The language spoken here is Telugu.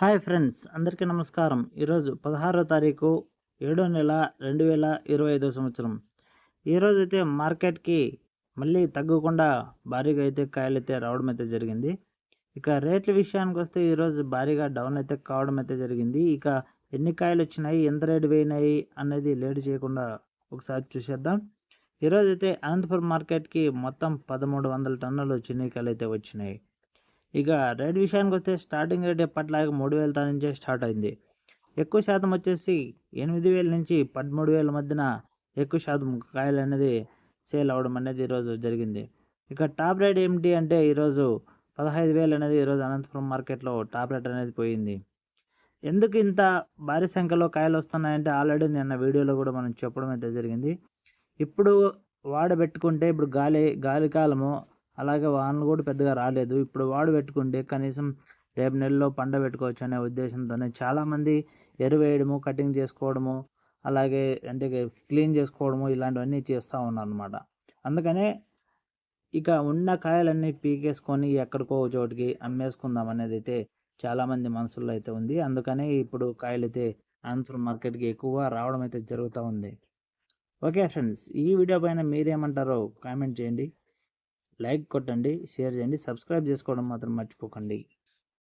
హాయ్ ఫ్రెండ్స్ అందరికీ నమస్కారం. ఈరోజు పదహారో తారీఖు ఏడో నెల రెండు వేల ఇరవై ఐదో సంవత్సరం. ఈరోజు అయితే మార్కెట్కి మళ్ళీ తగ్గకుండా భారీగా అయితే కాయలు అయితే రావడం అయితే జరిగింది. ఇక రేట్ల విషయానికి వస్తే ఈరోజు భారీగా డౌన్ అయితే కావడం అయితే జరిగింది. ఇక ఎన్ని కాయలు వచ్చినాయి ఎంత రేటు పోయినాయి అనేది లేట్ చేయకుండా ఒకసారి చూసేద్దాం. ఈరోజు అయితే అనంతపురం మార్కెట్కి మొత్తం పదమూడు వందల టన్నులు చిన్నకాయలు అయితే వచ్చినాయి. ఇక రేట్ విషయానికి వస్తే స్టార్టింగ్ రేట్ ఎప్పటిలాగా మూడు వేల నుంచే స్టార్ట్ అయింది. ఎక్కువ శాతం వచ్చేసి ఎనిమిది వేల నుంచి పదమూడు వేల మధ్యన ఎక్కువ శాతం కాయలు అనేది సేల్ అవ్వడం అనేది ఈరోజు జరిగింది. ఇక టాప్ రేట్ ఏమిటి అంటే ఈరోజు పదహైదు వేలు అనేది ఈరోజు అనంతపురం మార్కెట్లో టాప్ రేట్ అనేది పోయింది. ఎందుకు ఇంత భారీ సంఖ్యలో కాయలు వస్తున్నాయంటే ఆల్రెడీ నిన్న వీడియోలో కూడా మనం చెప్పడం అయితే జరిగింది. ఇప్పుడు వాడబెట్టుకుంటే ఇప్పుడు గాలి గాలి కాలము అలాగే వానలు కూడా పెద్దగా రాలేదు. ఇప్పుడు వాడు పెట్టుకుంటే కనీసం రేపు నెలలో పండ పెట్టుకోవచ్చు అనే ఉద్దేశంతోనే చాలామంది ఎరువేయడము కటింగ్ చేసుకోవడము అలాగే అంటే క్లీన్ చేసుకోవడము ఇలాంటివన్నీ చేస్తూ ఉన్నారు అనమాట అందుకనే ఇక ఉన్న కాయలన్నీ పీకేసుకొని ఎక్కడికో చోటికి అమ్మేసుకుందాం అనేది అయితే చాలామంది మనసుల్లో అయితే ఉంది. అందుకనే ఇప్పుడు కాయలు అయితే అనంతపురం మార్కెట్కి ఎక్కువగా రావడం అయితే జరుగుతూ ఉంది. ఓకే ఫ్రెండ్స్ ఈ వీడియో పైన మీరేమంటారో కామెంట్ చేయండి. లైక్ కొట్టండి షేర్ చేయండి సబ్స్క్రైబ్ చేసుకోవడం మాత్రం మర్చిపోకండి.